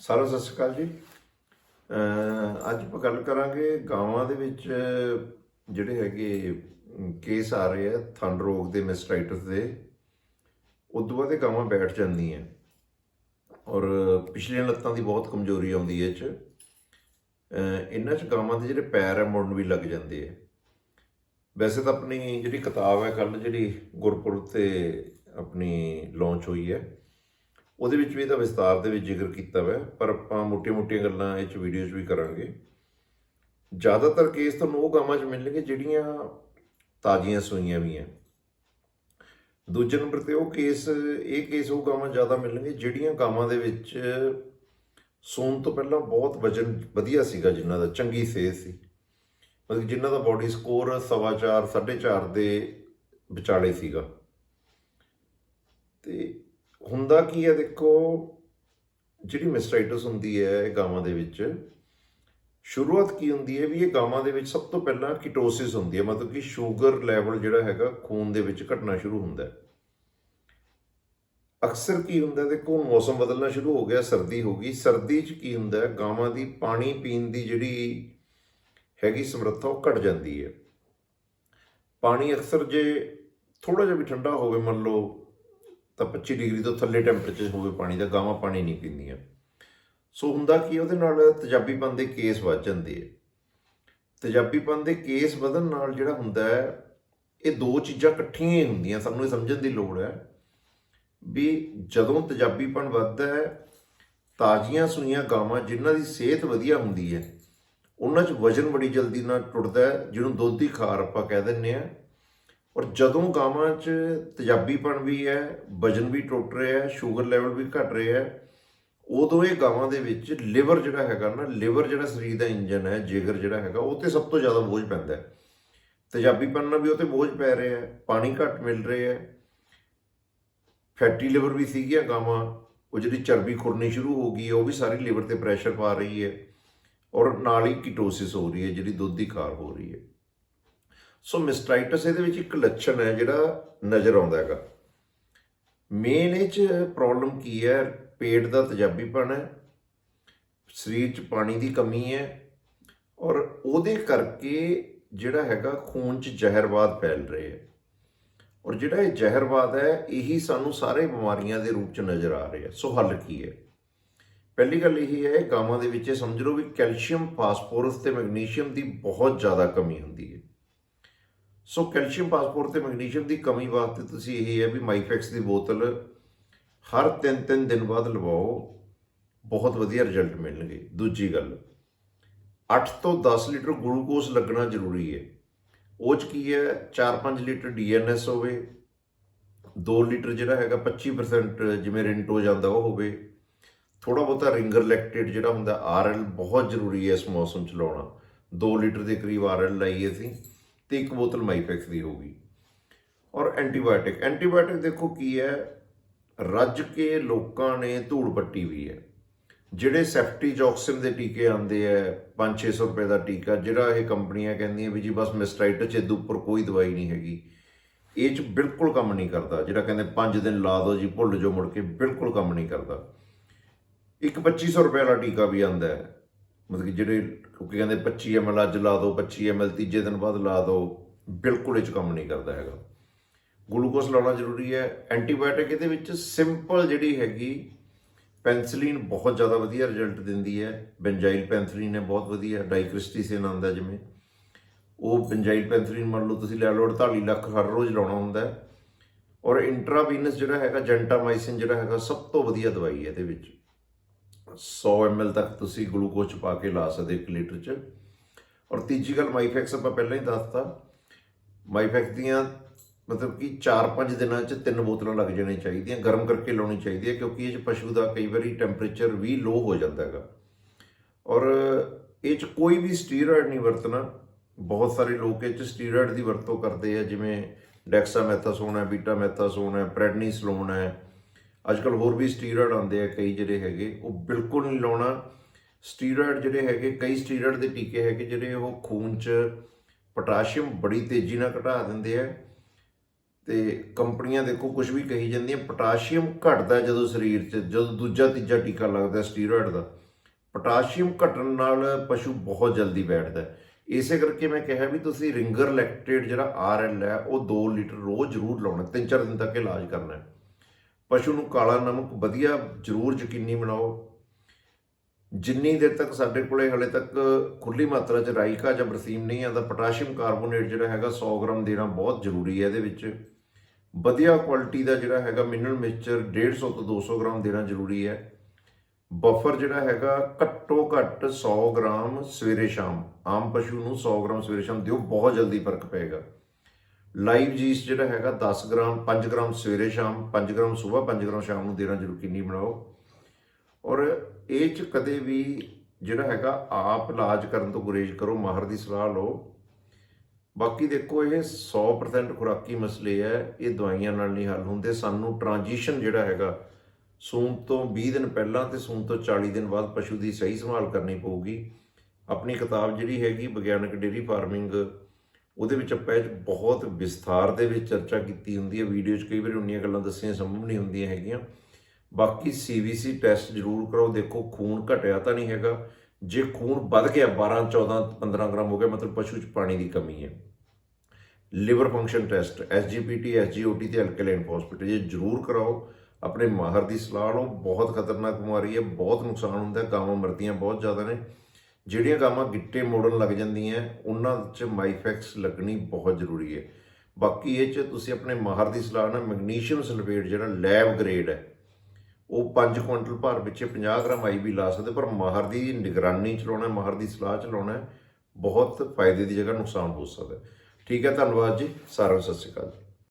ਸਾਰਾ ਸਤਿ ਸ਼੍ਰੀ ਅਕਾਲ ਜੀ। ਅੱਜ ਆਪਾਂ ਗੱਲ ਕਰਾਂਗੇ ਗਾਵਾਂ ਦੇ ਵਿੱਚ ਜਿਹੜੇ ਹੈਗੇ ਕੇਸ ਆ ਰਹੇ ਆ ਥੰਡ ਰੋਗ ਦੇ ਮੈਸਟਾਈਟਸ ਦੇ। ਉਦੋਂ ਬਾਅਦ ਇਹ ਗਾਵਾਂ ਬੈਠ ਜਾਂਦੀਆਂ। ਔਰ ਪਿਛਲੀਆਂ ਲੱਤਾਂ ਦੀ ਬਹੁਤ ਕਮਜ਼ੋਰੀ ਆਉਂਦੀ ਹੈ ਇਹ 'ਚ। ਇਹਨਾਂ 'ਚ ਗਾਵਾਂ ਦੇ ਜਿਹੜੇ ਪੈਰ ਹੈ ਮੁੜਨ ਵੀ ਲੱਗ ਜਾਂਦੇ ਆ। ਵੈਸੇ ਤਾਂ ਆਪਣੀ ਜਿਹੜੀ ਕਿਤਾਬ ਹੈ ਕੱਲ ਜਿਹੜੀ ਗੁਰਪੁਰਬ ਤੇ ਆਪਣੀ ਲਾਂਚ ਹੋਈ ਹੈ ਉਹਦੇ ਵਿੱਚ ਵੀ ਇਹਦਾ ਵਿਸਤਾਰ ਦੇ ਵਿੱਚ ਜ਼ਿਕਰ ਕੀਤਾ ਹੋਇਆ ਪਰ ਆਪਾਂ ਮੋਟੀਆਂ-ਮੋਟੀਆਂ ਗੱਲਾਂ ਇਹ ਚ ਵੀਡੀਓਜ਼ ਵੀ ਕਰਾਂਗੇ। ਜ਼ਿਆਦਾਤਰ ਕੇਸ ਤੁਹਾਨੂੰ ਉਹ ਗਾਵਾਂ 'ਚ ਮਿਲਣਗੇ ਜਿਹੜੀਆਂ ਤਾਜ਼ੀਆਂ ਸੂਈਆਂ ਵੀ ਆ ਦੂਜੇ ਨੰਬਰ ਤੇ ਉਹ ਕੇਸ ਇਹ ਕੇਸ ਉਹ ਗਾਵਾਂ ਜ਼ਿਆਦਾ ਮਿਲਣਗੇ ਜਿਹੜੀਆਂ ਗਾਵਾਂ ਦੇ ਵਿੱਚ ਸੌਣ ਤੋਂ ਪਹਿਲਾਂ ਬਹੁਤ ਵਜਨ ਵਧੀਆ ਸੀਗਾ ਜਿਨ੍ਹਾਂ ਦਾ ਚੰਗੀ ਸਿਹਤ ਸੀ। ਮਤਲਬ ਜਿਨ੍ਹਾਂ ਦਾ ਬਾਡੀ ਸਕੋਰ ਸਵਾ ਚਾਰ, ਸਾਢੇ 4 ਦੇ ਵਿਚਾਲੇ ਸੀਗਾ। ਤੇ ਹੁੰਦਾ ਕੀ ਹੈ ਦੇਖੋ, ਜਿਹੜੀ ਮਿਸਟਾਈਟਸ ਹੁੰਦੀ ਹੈ ਇਹ ਗਾਵਾਂ ਦੇ ਵਿੱਚ, ਸ਼ੁਰੂਆਤ ਕੀ ਹੁੰਦੀ ਹੈ ਵੀ ਇਹ ਗਾਵਾਂ ਦੇ ਵਿੱਚ ਸਭ ਤੋਂ ਪਹਿਲਾਂ ਕੀਟੋਸਿਸ ਹੁੰਦੀ ਹੈ, ਮਤਲਬ ਕਿ ਸ਼ੂਗਰ ਲੈਵਲ ਜਿਹੜਾ ਹੈਗਾ ਖੂਨ ਦੇ ਵਿੱਚ ਘਟਣਾ ਸ਼ੁਰੂ ਹੁੰਦਾ ਹੈ। ਅਕਸਰ ਕੀ ਹੁੰਦਾ ਦੇਖੋ, ਮੌਸਮ ਬਦਲਣਾ ਸ਼ੁਰੂ ਹੋ ਗਿਆ, ਸਰਦੀ ਹੋ ਗਈ, ਸਰਦੀ 'ਚ ਕੀ ਹੁੰਦਾ ਗਾਵਾਂ ਦੀ ਪਾਣੀ ਪੀਣ ਦੀ ਜਿਹੜੀ ਹੈਗੀ ਸਮਰੱਥਾ ਉਹ ਘਟ ਜਾਂਦੀ ਹੈ। ਪਾਣੀ ਅਕਸਰ ਜੇ ਥੋੜਾ ਜਿਹਾ ਵੀ ਠੰਡਾ ਹੋਵੇ, ਮੰਨ ਲਓ ਤਾਂ 25 ਡਿਗਰੀ ਤੋਂ ਥੱਲੇ ਟੈਂਪਰੇਚਰ ਹੋਵੇ ਪਾਣੀ ਦਾ, ਗਾਵਾਂ ਪਾਣੀ ਨਹੀਂ ਪੀਂਦੀਆਂ। ਸੋ ਹੁੰਦਾ ਕੀ ਉਹਦੇ ਨਾਲ ਤੇਜ਼ਾਬੀਪਨ ਦੇ ਕੇਸ ਵੱਧ ਜਾਂਦੇ ਆ। ਤੇਜ਼ਾਬੀਪਨ ਦੇ ਕੇਸ ਵਧਣ ਨਾਲ ਜਿਹੜਾ ਹੁੰਦਾ ਹੈ, ਇਹ ਦੋ ਚੀਜ਼ਾਂ ਇਕੱਠੀਆਂ ਹੀ ਹੁੰਦੀਆਂ। ਸਾਨੂੰ ਇਹ ਸਮਝਣ ਦੀ ਲੋੜ ਹੈ ਵੀ ਜਦੋਂ ਤੇਜ਼ਾਬੀਪਨ ਵੱਧਦਾ ਹੈ, ਤਾਜ਼ੀਆਂ ਸੂਈਆਂ ਗਾਵਾਂ ਜਿਨ੍ਹਾਂ ਦੀ ਸਿਹਤ ਵਧੀਆ ਹੁੰਦੀ ਹੈ, ਉਹਨਾਂ 'ਚ ਵਜਨ ਬੜੀ ਜਲਦੀ ਨਾਲ ਟੁੱਟਦਾ ਹੈ, ਜਿਹਨੂੰ ਦੁੱਧ ਦੀ ਖਾਰ ਆਪਾਂ ਕਹਿ ਦਿੰਦੇ ਆ ਔਰ ਜਦੋਂ ਗਾਵਾਂ 'ਚ ਤੇਜ਼ਾਬੀਪਣ ਵੀ ਹੈ, ਵਜਨ ਵੀ ਟੁੱਟ ਰਿਹਾ ਹੈ, ਸ਼ੂਗਰ ਲੈਵਲ ਵੀ ਘਟ ਰਿਹਾ ਹੈ, ਉਦੋਂ ਇਹ ਗਾਵਾਂ ਦੇ ਵਿੱਚ ਲਿਵਰ ਜਿਹੜਾ ਹੈਗਾ ਨਾ ਲਿਵਰ ਜਿਹੜਾ ਸਰੀਰ ਦਾ ਇੰਜਨ ਹੈ, ਜਿਗਰ ਜਿਹੜਾ ਹੈਗਾ, ਉਹ ਤੇ ਸਭ ਤੋਂ ਜ਼ਿਆਦਾ ਬੋਝ ਪੈਂਦਾ ਹੈ। ਤੇਜ਼ਾਬੀਪਣ ਨਾਲ ਵੀ ਉਹ ਤੇ ਬੋਝ ਪੈ ਰਿਹਾ ਹੈ, ਪਾਣੀ ਘੱਟ ਮਿਲ ਰਿਹਾ ਹੈ। ਫੈਟੀ ਲਿਵਰ ਵੀ ਸੀਗੀਆਂ ਗਾਵਾਂ, ਉਹ ਜਿਹੜੀ ਚਰਬੀ ਖੁਰਨੀ ਸ਼ੁਰੂ ਹੋ ਗਈ ਹੈ, ਉਹ ਵੀ ਸਾਰੀ ਲਿਵਰ ਤੇ ਪ੍ਰੈਸ਼ਰ ਪਾ ਰਹੀ ਹੈ। ਔਰ ਨਾਲ ਹੀ ਕੀਟੋਸਿਸ ਹੋ ਰਹੀ ਹੈ, ਜਿਹੜੀ ਦੁੱਧ ਦੀ ਖਾਰ ਹੋ ਰਹੀ ਹੈ। ਸੋ ਮਿਸਟਾਈਟਸ ਇਹਦੇ ਵਿੱਚ ਇੱਕ ਲੱਛਣ ਹੈ ਜਿਹੜਾ ਨਜ਼ਰ ਆਉਂਦਾ ਹੈਗਾ। ਮੇਨ ਇਹ ਚ ਪ੍ਰੋਬਲਮ ਕੀ ਹੈ? ਪੇਟ ਦਾ ਤੇਜ਼ਾਬੀਪਣ ਹੈ, ਸਰੀਰ ਚ ਪਾਣੀ ਦੀ ਕਮੀ ਹੈ ਔਰ ਉਹਦੇ ਕਰਕੇ ਜਿਹੜਾ ਹੈਗਾ ਖੂਨ ਚ ਜ਼ਹਿਰਵਾਦ ਫੈਲ ਰਿਹਾ ਹੈ। ਔਰ ਜਿਹੜਾ ਇਹ ਜ਼ਹਿਰਵਾਦ ਹੈ, ਇਹੀ ਸਾਨੂੰ ਸਾਰੇ ਬਿਮਾਰੀਆਂ ਦੇ ਰੂਪ ਚ ਨਜ਼ਰ ਆ ਰਿਹਾ ਸੋ ਹੱਲ ਕੀ ਹੈ? ਪਹਿਲੀ ਗੱਲ ਇਹ ਹੈ ਗਾਵਾਂ ਦੇ ਵਿੱਚ ਇਹ ਸਮਝ ਲਓ ਵੀ ਕੈਲਸ਼ੀਅਮ, ਫਾਸਫੋਰਸ ਤੇ ਮੈਗਨੀਸ਼ੀਅਮ ਦੀ ਬਹੁਤ ਜ਼ਿਆਦਾ ਕਮੀ ਹੁੰਦੀ ਹੈ। ਸੋ ਕੈਲਸ਼ੀਅਮ ਪਾਸਪੋਰਟ ਤੇ ਮੈਗਨੀਸ਼ੀਅਮ ਦੀ ਕਮੀ ਵਾਸਤੇ ਤੁਸੀਂ ਇਹ ਹੈ ਵੀ ਮਾਈਫੈਕਸ ਦੀ ਬੋਤਲ ਹਰ 3-3 ਦਿਨ ਬਾਅਦ ਲਵਾਓ। ਬਹੁਤ ਵਧੀਆ ਰਿਜ਼ਲਟ ਮਿਲਣਗੇ। ਦੂਜੀ ਗੱਲ 8 ਤੋਂ 10 ਲੀਟਰ ਗਲੂਕੋਜ਼ ਲੱਗਣਾ ਜ਼ਰੂਰੀ ਹੈ। ਉਹ ਚ ਕੀ ਹੈ? 4-5 ਲੀਟਰ ਡੀਐਨਐਸ ਹੋਵੇ 2 ਲੀਟਰ ਜਿਹੜਾ ਹੈਗਾ 25% ਜਿਵੇਂ ਰਿੰਟ ਹੋ ਜਾਂਦਾ ਉਹ ਹੋਵੇ। ਥੋੜਾ ਬਹੁਤਾ ਰਿੰਗਰ ਲੈਕਟੇਟ ਜਿਹੜਾ ਹੁੰਦਾ ਆਰਐਲ ਬਹੁਤ ਜ਼ਰੂਰੀ ਹੈ ਇਸ ਮੌਸਮ ਚ ਲਾਉਣਾ। 2 ਲੀਟਰ ਦੇ ਕਰੀਬ ਆਰਐਲ ਲਾਈਏ ਅਸੀਂ। ਤੇ ਇੱਕ ਬੋਤਲ ਮਾਈਫੈਕਸ ਦੀ ਹੋਗੀ ਔਰ ਐਂਟੀਬਾਇਓਟਿਕ ਐਂਟੀਬਾਇਓਟਿਕ ਦੇਖੋ ਕੀ ਹੈ? ਰੱਜ ਕੇ ਲੋਕਾਂ ਨੇ ਧੂੜ ਪੱਟੀ ਵੀ ਹੈ। ਜਿਹੜੇ ਸੈਫਟੀਜੌਕਸਿਨ ਦੇ ਟੀਕੇ ਆਉਂਦੇ ਆ 5-600 ਰੁਪਏ ਦਾ ਟੀਕਾ, ਜਿਹੜਾ ਇਹ ਕੰਪਨੀਆਂ ਕਹਿੰਦੀਆਂ ਵੀ ਜੀ ਬਸ ਮਿਸਟਾਈਟਸ ਇਹਦੇ ਉੱਪਰ ਕੋਈ ਦਵਾਈ ਨਹੀਂ ਹੈਗੀ। ਇਹ ਚ ਬਿਲਕੁਲ ਕੰਮ ਨਹੀਂ ਕਰਦਾ। ਜਿਹੜਾ ਕਹਿੰਦੇ 5 ਦਿਨ ਲਾ ਦਿਓ ਜੀ, ਭੁੱਲ ਜਾਓ ਮੁੜ ਕੇ, ਬਿਲਕੁਲ ਕੰਮ ਨਹੀਂ ਕਰਦਾ। ਇੱਕ 2500 ਰੁਪਏ ਵਾਲਾ ਟੀਕਾ ਵੀ ਆਂਦਾ ਹੈ। ਮਤਲਬ ਕਿ ਜਿਹੜੇ ਕਿਉਂਕਿ ਕਹਿੰਦੇ 25 ml ਅੱਜ ਲਾ ਦਿਓ 25 ml ਤੀਜੇ ਦਿਨ ਬਾਅਦ ਲਾ ਦਿਓ ਬਿਲਕੁਲ ਇਹ ਚ ਕੰਮ ਨਹੀਂ ਕਰਦਾ ਹੈਗਾ। ਗਲੂਕੋਜ਼ ਲਾਉਣਾ ਜ਼ਰੂਰੀ ਹੈ। ਐਂਟੀਬਾਇਓਟਿਕ ਇਹਦੇ ਵਿੱਚ ਸਿੰਪਲ ਜਿਹੜੀ ਹੈਗੀ, ਪੈਨਸਿਲਿਨ ਬਹੁਤ ਜ਼ਿਆਦਾ ਵਧੀਆ ਰਿਜ਼ਲਟ ਦਿੰਦੀ ਹੈ। ਬੈਂਜ਼ਾਈਲ ਪੈਨਸਿਲਿਨ ਹੈ, ਬਹੁਤ ਵਧੀਆ। ਡਾਈਕ੍ਰਿਸਟੀਸਿਨ ਆਉਂਦਾ ਜਿਵੇਂ। ਉਹ ਬੈਂਜ਼ਾਈਲ ਪੈਨਸਿਲਿਨ ਮੰਨ ਲਓ ਤੁਸੀਂ ਲੈ ਲਓ 48 ਲੱਖ ਹਰ ਰੋਜ਼ ਲਾਉਣਾ ਹੁੰਦਾ ਹੈ। ਔਰ ਇੰਟਰਾਵੀਨਸ ਜਿਹੜਾ ਹੈਗਾ, ਜੈਂਟਾਮਾਈਸਿਨ ਜਿਹੜਾ ਹੈਗਾ, ਸਭ ਤੋਂ ਵਧੀਆ ਦਵਾਈ ਹੈ ਇਹਦੇ ਵਿੱਚ। 100 ml ਤੱਕ ਤੁਸੀਂ ਗਲੂਕੋਜ਼ ਚ ਪਾ ਕੇ ਲਾ ਸਕਦੇ 1 ਲੀਟਰ ਚ। ਔਰ ਤੀਜੀ ਗੱਲ ਮਾਈਫੈਕਸ ਆਪਾਂ ਪਹਿਲਾਂ ਹੀ ਦੱਸਤਾ। ਮਾਈਫੈਕਸ ਦੀਆਂ ਮਤਲਬ ਕਿ 4-5 ਦਿਨਾਂ ਚ ਤਿੰਨ ਬੋਤਲਾਂ ਲੱਗ ਜਾਣੀਆਂ ਚਾਹੀਦੀਆਂ, ਗਰਮ ਕਰਕੇ ਲਾਉਣੀ ਚਾਹੀਦੀ ਹੈ, ਕਿਉਂਕਿ ਇਹ ਚ ਪਸ਼ੂ ਦਾ ਕਈ ਵਾਰੀ ਟੈਂਪਰੇਚਰ ਵੀ ਲੋ ਹੋ ਜਾਂਦਾ ਹੈਗਾ। ਔਰ ਇਹ ਚ ਕੋਈ ਵੀ ਸਟੀਰੋਇਡ ਨਹੀਂ ਵਰਤਣਾ। ਬਹੁਤ ਸਾਰੇ ਲੋਕ ਇਹ ਚ ਸਟੀਰੋਇਡ ਦੀ ਵਰਤੋਂ ਕਰਦੇ ਆ, ਜਿਵੇਂ ਡੈਕਸਾਮੈਥਾਸੋਨ ਹੈ ਬੀਟਾਮੈਥਾਸੋਨ ਹੈ ਪ੍ਰੈਡਨੀਸਲੋਨ ਹੈ। ਅੱਜ ਅੱਜਕੱਲ ਹੋਰ ਵੀ ਸਟੀਰੋਇਡ ਆਉਂਦੇ ਆ, ਕਈ ਜਿਹੜੇ ਹੈਗੇ, ਉਹ ਬਿਲਕੁਲ ਨਹੀਂ ਲਾਉਣਾ। ਸਟੀਰੋਇਡ ਜਿਹੜੇ ਹੈਗੇ, ਕਈ ਸਟੀਰੋਇਡ ਦੇ ਟੀਕੇ ਹੈਗੇ ਜਿਹੜੇ ਉਹ ਖੂਨ 'ਚ ਪੋਟਾਸ਼ੀਅਮ ਬੜੀ ਤੇਜ਼ੀ ਨਾਲ ਘਟਾ ਦਿੰਦੇ ਆ। ਤੇ ਕੰਪਨੀਆਂ ਦੇਖੋ ਕੁਝ ਵੀ ਕਹੀ ਜਾਂਦੀਆਂ, ਪੋਟਾਸ਼ੀਅਮ ਘਟਦਾ ਜਦੋਂ ਸਰੀਰ 'ਚ, ਜਦੋਂ ਦੂਜਾ ਤੀਜਾ ਟੀਕਾ ਲੱਗਦਾ ਸਟੀਰੋਇਡ ਦਾ। ਪੋਟਾਸ਼ੀਅਮ ਘਟਣ ਨਾਲ ਪਸ਼ੂ ਬਹੁਤ ਜਲਦੀ ਬੈਠਦਾ। ਇਸੇ ਕਰਕੇ ਮੈਂ ਕਿਹਾ ਵੀ ਤੁਸੀਂ ਰਿੰਗਰ ਲੈਕਟੇਟ ਜਿਹੜਾ ਆਰਐਲ ਹੈ, ਉਹ 2 ਲੀਟਰ ਰੋਜ਼ ਜ਼ਰੂਰ ਲਾਉਣਾ ਤਿੰਨ ਚਾਰ ਦਿਨ ਤੱਕ ਇਲਾਜ ਕਰਨਾ। ਹੈ ਪਸ਼ੂ ਨੂੰ ਕਾਲਾ ਨਮਕ ਵਧੀਆ ਜ਼ਰੂਰ ਯਕੀਨੀ ਬਣਾਓ। ਜਿੰਨੀ ਦੇਰ ਤੱਕ ਸਾਡੇ ਕੋਲੇ ਹਲੇ ਤੱਕ ਖੁੱਲੀ ਮਾਤਰਾ 'ਚ ਰਾਈਕਾ ਜਾਂ ਬਰਸੀਮ ਨਹੀਂ ਆਉਂਦਾ ਪੋਟਾਸ਼ੀਅਮ ਕਾਰਬੋਨੇਟ ਜਿਹੜਾ ਹੈਗਾ 100 ਗ੍ਰਾਮ ਦੇਣਾ ਬਹੁਤ ਜ਼ਰੂਰੀ ਹੈ ਇਹਦੇ ਵਿੱਚ। ਵਧੀਆ ਕੁਆਲਿਟੀ ਦਾ ਜਿਹੜਾ ਹੈਗਾ ਮਿਨਰਲ ਮਿਕਸਚਰ 150 ਤੋਂ 200 ਗ੍ਰਾਮ ਦੇਣਾ ਜ਼ਰੂਰੀ ਹੈ। ਬਫਰ ਜਿਹੜਾ ਹੈਗਾ ਘੱਟੋ ਘੱਟ 100 ਗ੍ਰਾਮ ਸਵੇਰੇ ਸ਼ਾਮ, ਆਮ ਪਸ਼ੂ ਨੂੰ 100 ਗ੍ਰਾਮ ਸਵੇਰੇ ਸ਼ਾਮ ਦਿਓ, ਬਹੁਤ ਜਲਦੀ ਫ਼ਰਕ ਪਏਗਾ। ਲਾਈਵ ਜੀਸ ਜਿਹੜਾ ਹੈਗਾ 10 ਗ੍ਰਾਮ 5 ਗ੍ਰਾਮ ਸਵੇਰੇ ਸ਼ਾਮ 5 ਗ੍ਰਾਮ ਸਵੇਰ 5 ਗ੍ਰਾਮ ਸ਼ਾਮ ਨੂੰ ਦੇਣਾ ਯਕੀਨੀ ਬਣਾਓ। ਔਰ ਇਹ ਚ ਕਦੇ ਵੀ ਜਿਹੜਾ ਹੈਗਾ ਆਪ ਇਲਾਜ ਕਰਨ ਤੋਂ ਗੁਰੇਜ਼ ਕਰੋ, ਮਾਹਰ ਦੀ ਸਲਾਹ ਲਓ। ਬਾਕੀ ਦੇਖੋ, ਇਹ 100% ਖੁਰਾਕੀ ਮਸਲੇ ਹੈ, ਇਹ ਦਵਾਈਆਂ ਨਾਲ ਨਹੀਂ ਹੱਲ ਹੁੰਦੇ। ਸਾਨੂੰ ਟ੍ਰਾਂਜੀਸ਼ਨ ਜਿਹੜਾ ਹੈਗਾ, ਸੂਣ ਤੋਂ 20 ਦਿਨ ਪਹਿਲਾਂ ਤੇ ਸੂਣ ਤੋਂ 40 ਦਿਨ ਬਾਅਦ ਪਸ਼ੂ ਦੀ ਸਹੀ ਸੰਭਾਲ ਕਰਨੀ ਪਊਗੀ। ਆਪਣੀ ਕਿਤਾਬ ਜਿਹੜੀ ਹੈਗੀ, ਵਿਗਿਆਨਕ ਡੇਰੀ ਫਾਰਮਿੰਗ ਉਹਦੇ ਵਿੱਚ ਆਪਾਂ ਇਹ ਬਹੁਤ ਵਿਸਥਾਰ ਦੇ ਵਿੱਚ ਚਰਚਾ ਕੀਤੀ ਹੁੰਦੀ ਹੈ। ਵੀਡੀਓ 'ਚ ਕਈ ਵਾਰੀ ਉਨੀਆਂ ਗੱਲਾਂ ਦੱਸੀਆਂ ਸੰਭਵ ਨਹੀਂ ਹੁੰਦੀਆਂ ਹੈਗੀਆਂ। ਬਾਕੀ ਸੀਵੀਸੀ ਟੈਸਟ ਜ਼ਰੂਰ ਕਰਾਓ ਦੇਖੋ, ਖੂਨ ਘਟਿਆ ਤਾਂ ਨਹੀਂ ਹੈਗਾ। ਜੇ ਖੂਨ ਵੱਧ ਗਿਆ 12 14 15 ਗ੍ਰਾਮ ਹੋ ਗਿਆ, ਮਤਲਬ ਪਸ਼ੂ 'ਚ ਪਾਣੀ ਦੀ ਕਮੀ ਹੈ। Liver function test SGPT SGOT ਤੇ ਐਲਕਲਾਈਨ ਫਾਸਫੇਟ ਇਹ ਜ਼ਰੂਰ ਕਰਾਓ। ਆਪਣੇ ਮਾਹਰ ਦੀ ਸਲਾਹ ਲਓ। ਬਹੁਤ ਖਤਰਨਾਕ ਬਿਮਾਰੀ ਹੈ। ਬਹੁਤ ਨੁਕਸਾਨ ਹੁੰਦਾ। ਗਾਵਾਂ ਮਰਦੀਆਂ ਬਹੁਤ ਜ਼ਿਆਦਾ ਨੇ। ਜਿਹੜੀਆਂ ਗਾਵਾਂ ਗਿੱਟੇ ਮੋੜਨ ਲੱਗ ਜਾਂਦੀਆਂ, ਉਹਨਾਂ 'ਚ ਮਾਈਫੈਕਸ ਲੱਗਣੀ ਬਹੁਤ ਜ਼ਰੂਰੀ ਹੈ। ਬਾਕੀ ਇਹ 'ਚ ਤੁਸੀਂ ਆਪਣੇ ਮਾਹਰ ਦੀ ਸਲਾਹ ਨਾਲ ਮੈਗਨੀਸ਼ੀਅਮ ਸਲਫੇਟ ਜਿਹੜਾ ਲੈਬ ਗ੍ਰੇਡ ਹੈ, ਉਹ 5 ਕੁਇੰਟਲ ਭਰ ਵਿੱਚ 50 ਗ੍ਰਾਮ ਆਈਬੀ ਲਾ ਸਕਦੇ, ਪਰ ਮਾਹਰ ਦੀ ਨਿਗਰਾਨੀ ਚਲਾਉਣਾ ਮਾਹਰ ਦੀ ਸਲਾਹ ਚਲਾਉਣਾ ਬਹੁਤ ਫਾਇਦੇ ਦੀ ਜਗ੍ਹਾ ਨੁਕਸਾਨ ਹੋ ਸਕਦਾ ਠੀਕ ਹੈ, ਧੰਨਵਾਦ ਜੀ, ਸਾਰਿਆਂ ਨੂੰ ਸਤਿ ਸ਼੍ਰੀ ਅਕਾਲ ਜੀ।